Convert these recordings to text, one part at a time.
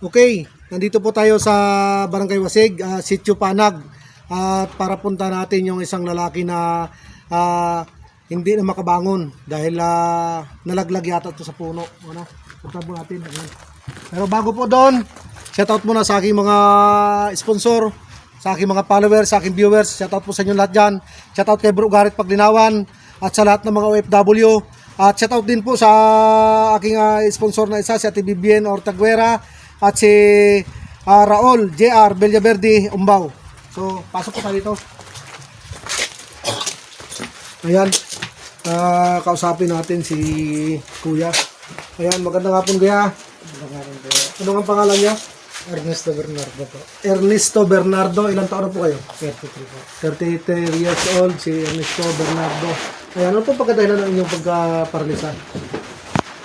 Okay, nandito po tayo sa Barangay Wasig, ah, Sitio Panag. At para punta natin yung isang lalaki na ah, hindi na makabangon dahil ah, nalaglag yata ito sa puno. Ano? Punta po natin. Pero bago po doon, shoutout muna sa aking mga sponsor, sa aking mga followers, sa aking viewers. Shoutout po sa inyo lahat dyan. Shoutout kay Bro Garrett Paglinawan at sa lahat ng mga OFW. At shoutout din po sa aking ah, sponsor na isa, si Ate Vivian Ortaguera at si ah, Raul JR Bellaverde Umbaw. So, pasok po tayo dito. Ayan. Ah, kausapin natin si Kuya. Ayan, magandang hapon Kuya. Ano ang pangalan niya? Ernesto Bernardo po. Ernesto Bernardo. Ilang taon na po kayo? 33 po. 33 years old, si Ernesto Bernardo. Ayan, ano po pagkadahilan ng inyong pagkaparalisa?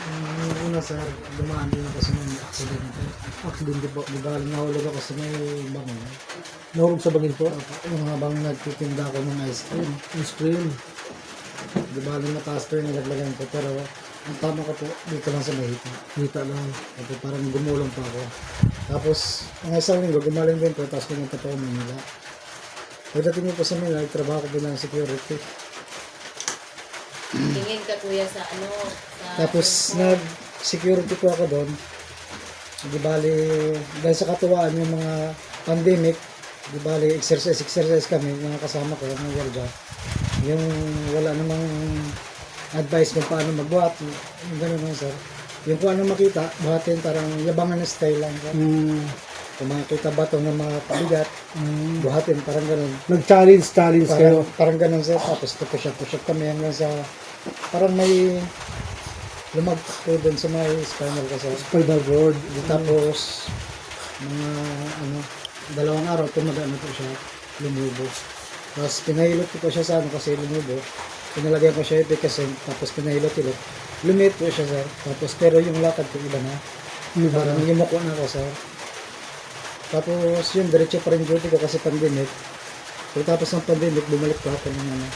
Um, una sir, dumaan din ako sa may aksidente. Aksidente po. Ba, nahulog ako sa may bangon. Nahulog sa bangin po. Yung habang nagtitinda ako ng ice cream. Ang screen. Di ba, mataas ko yung nilaglagan ko. Pero ang tama ko po, dito lang sa may hita. Kita lang. Ito parang gumulong pa ako. Tapos, ang isang linggo, gumaling din po. Tapos pumunta pa ako Manila. Pagdating ko po sa Manila, nagtrabaho ko bilang security. Tingin ka kuya sa ano, sa Tapos nag-security po ako doon. Di bali, dahil sa katuwaan yung mga pandemic, di bali, exercise, exercise kami, mga kasama ko, mga warga. Yung wala namang advice kung paano magbuhat, yung gano'n lang sir. Yung kung ano makita, buhatin parang yabangan na style lang. Sir. Mm, Kung makikita bato ng mga pabigat, mm, buhatin, parang gano'n. nag-challenge, challenge kayo. Parang, parang ganun sir. Tapos push up, push up kami hanggang sa parang may lumagpak po dun sa may spinal ko sir. Spider board. Tapos mga ano, dalawang araw tumagano po siya, lumubo. Tapos pinahilot ko po siya sa ano kasi lumubo. Pinalagyan ko siya epicacent, tapos pinahilot ulit. Lumit po siya sir. Tapos pero yung lakad ko iba na. Ba? Parang yumuko na ako sir. Tapos yun, diretso pa rin duty ko kasi pandemic. Pagkatapos ng pandemic, bumalik po ako ng ano,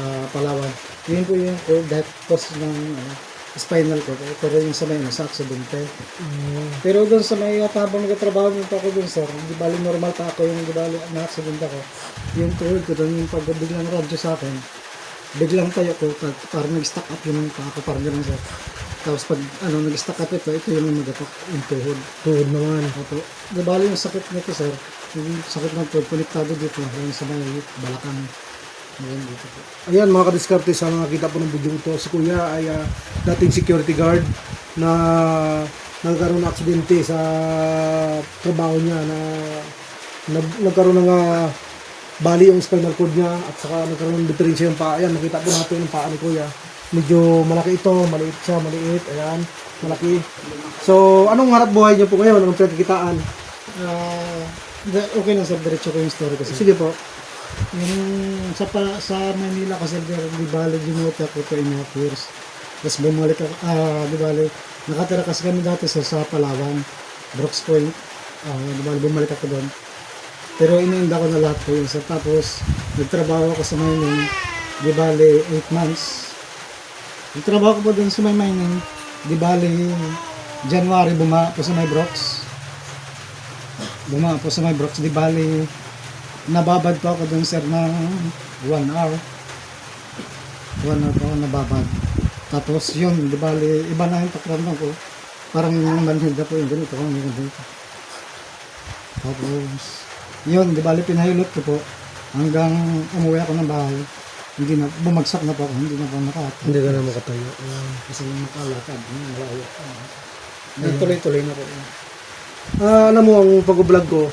ah, Palawan. Yun po yung ko, dahil cause ng ano, spinal ko. Pero yung sa may ano, sa aksidente. Mm, Pero doon sa may at habang nagtatrabaho pa ako doon sir, di bali normal pa ako yung di bali na-accident ako. Yung tuhod ko doon, yung pag biglang radyo sa akin, biglang tayo ko, pa- parang nag-stack up yung pa ako, parang ganun sir. Tapos pag ano, nag-stack up ito, ito yung magatok, yung tuhod. tuhod naman. Opo. Di bali yung sakit nito sir, yung sakit ng tuhod, konektado dito, yung sa may balakang. Ngayon dito po. Ayan mga kadiskarte sa nakakita po ng video ito. Si Kuya ay ah, dating security guard na nagkaroon ng aksidente sa trabaho niya na nag, nagkaroon ng ah, bali yung spinal cord niya at saka nagkaroon ng diferensya yung paa. Ayan, nakita po natin yung paa ni Kuya. Medyo malaki ito, maliit siya, maliit. Ayan, malaki. So, anong harap buhay niyo po ngayon? Anong pinagkitaan? Ah, di- okay lang sir, diretso ko yung story kasi. Sige po. Yung sa, pa, sa Manila kasi di bali ako to in half years. Tapos bumalik ako, ah, di bali, nakatira kasi kami dati sa, sa Palawan, Brooks Point. Ah, di bali, bumalik ako doon. Pero iniinda ko na lahat po yun. So, tapos, nagtrabaho ako sa mining, di bali, 8 months. Nagtrabaho ko po doon sa may mining, di bali, January buma po sa may Brooks. Buma po sa may Brooks, di bali, nababad pa ako dun sir ng one hour. One hour pa ako nababad. Tapos yun, di bali, iba na yung pakiramdam ko. Parang yung manhid na po yung ganito, kung yung ganito. Tapos, yun, di bali, pinahilot ko po. Hanggang umuwi ako ng bahay. Hindi na, bumagsak na po ako, hindi na po nakata. Hindi ka na makatayo. Ayan. Kasi makalakad, malayo. Nagtuloy-tuloy na po. Ah, alam mo ang pag-vlog ko,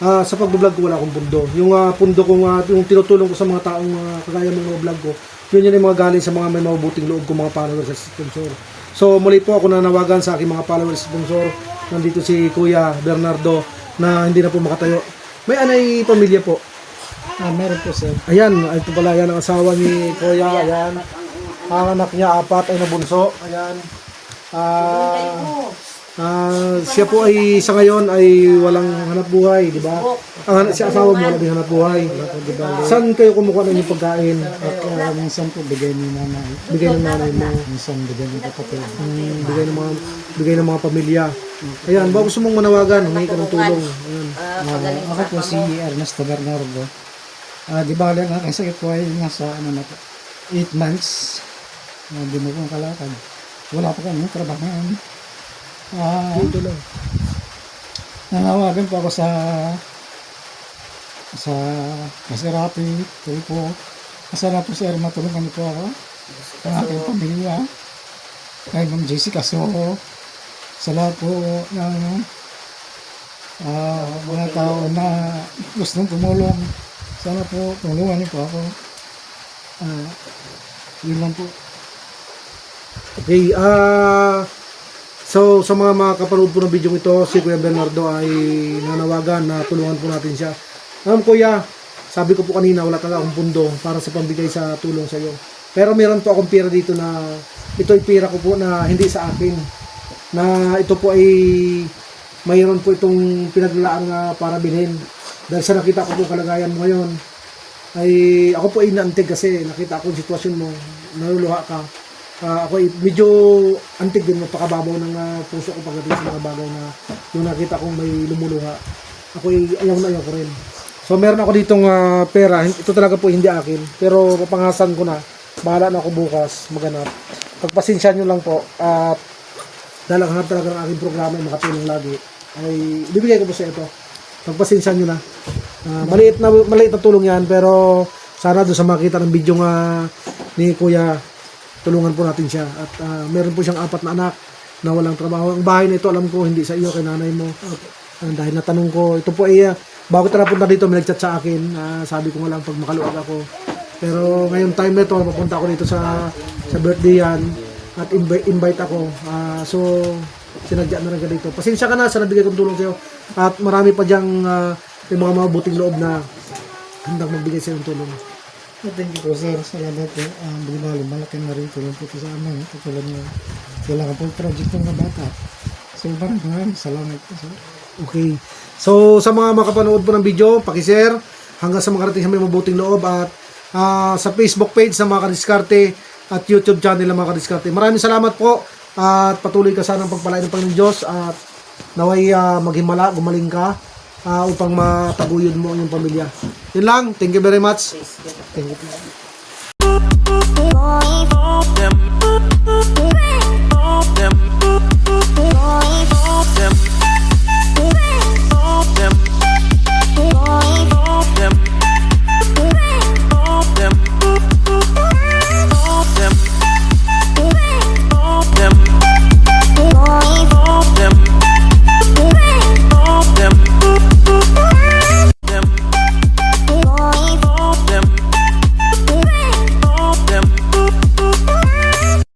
ah, sa pag-vlog ko wala akong pundo. Yung ah, pundo ko nga, yung tinutulong ko sa mga taong ah, kagaya ng mga vlog ko, yun yun yung mga galing sa mga may mabuting loob ko mga followers at sponsor. So muli po ako nanawagan sa aking mga followers at sponsor. Nandito si Kuya Bernardo na hindi na po makatayo. May anay pamilya po. Ah, meron po sir. Ayan, ito pala yan ang asawa ni Kuya. Ayan. Ang anak niya apat ay nabunso. Ayan. Ah, Ah, siya po ay sa ngayon ay walang hanap buhay, di ba? Ang si asawa mo wala din hanap buhay. Saan kayo kumukuha ng inyong pagkain? At uh, minsan po bigay ni nanay. Bigay ng nanay mo, Minsan bigay ng kapatid. mm, bigay ng mga bigay ng mga pamilya. Ayan, baka gusto mong manawagan, humingi ka ng tulong. Ayan. Pagaling ako po si Ernesto Bernardo. Ah, di ba lang ang sakit po ay nasa ano na po, 8 months. Uh, di mo kong kalakad. Wala pa kami trabaho. Ah, Ito lang. nanawagan po ako sa sa Maserapi, Tulpo. Masarap po sir, matulungan niyo po ako. Ang aking pamilya. Kay Ma'am Jessica Soho. Sa lahat po ng ah, mga tao na gustong tumulong. Sana po tulungan niyo po ako. Ah, yun lang po. Okay, ah so sa mga mga kapanood po ng video ito, si Kuya Bernardo ay nanawagan na tulungan po natin siya. Alam Kuya, sabi ko po kanina wala talaga akong pundo para sa pambigay sa tulong sa iyo. Pero meron po akong pera dito na ito ay pera ko po na hindi sa akin. Na ito po ay mayroon po itong pinaglalaan na para bilhin. Dahil sa nakita ko po kalagayan mo ngayon, ay ako po ay naantig kasi nakita ko yung sitwasyon mo, naluluha ka. Ah, ako medyo antig din, mapakababaw ng ah, puso ko pagdating sa mga bagay na yung nakita kong may lumuluha. Ako ay ayaw na ayaw ko rin. So meron ako ditong ah, pera, ito talaga po hindi akin, pero papangasan ko na. Bahala na ako bukas maganap. Pagpasensya nyo lang po at hanap talaga ng aking programa ay makatulong lagi ay bibigay ko po sa ito. Pagpasensya nyo na. Ah, maliit na maliit na tulong yan pero sana doon sa makita ng video nga ni Kuya tulungan po natin siya at ah, meron po siyang apat na anak na walang trabaho. Ang bahay na ito alam ko hindi sa iyo kay nanay mo. Ah, dahil natanong ko ito po ay ah, bago tayo napunta dito may nagchat sa akin. Ah, sabi ko nga lang pag makaluwag ako. Pero ngayon time na ito papunta ako dito sa sa birthday yan at invite, invite ako. Ah, so sinadya na ka dito. Pasensya ka na sa nabigay kong tulong sa'yo. At marami pa diyang ah, yung mga mabuting loob na handang magbigay sa'yo ng tulong. Oh, thank you po sir. Salamat po. Um, Bumali, malaki na rin tulong po ito sa amin. Katulad niyo. Kailangan po project ng bata. So maraming maraming salamat po sir. Okay. So, sa mga makapanood po ng video, pakishare hanggang sa makarating sa may mabuting loob at ah, sa Facebook page sa mga kadiskarte at YouTube channel ng mga kadiskarte. Maraming salamat po at patuloy ka sana ang pagpalain ng Panginoon Diyos at naway ah, maghimala, gumaling ka ah, upang mataguyod mo ang iyong pamilya. Yun lang. Thank you very much. Thank you.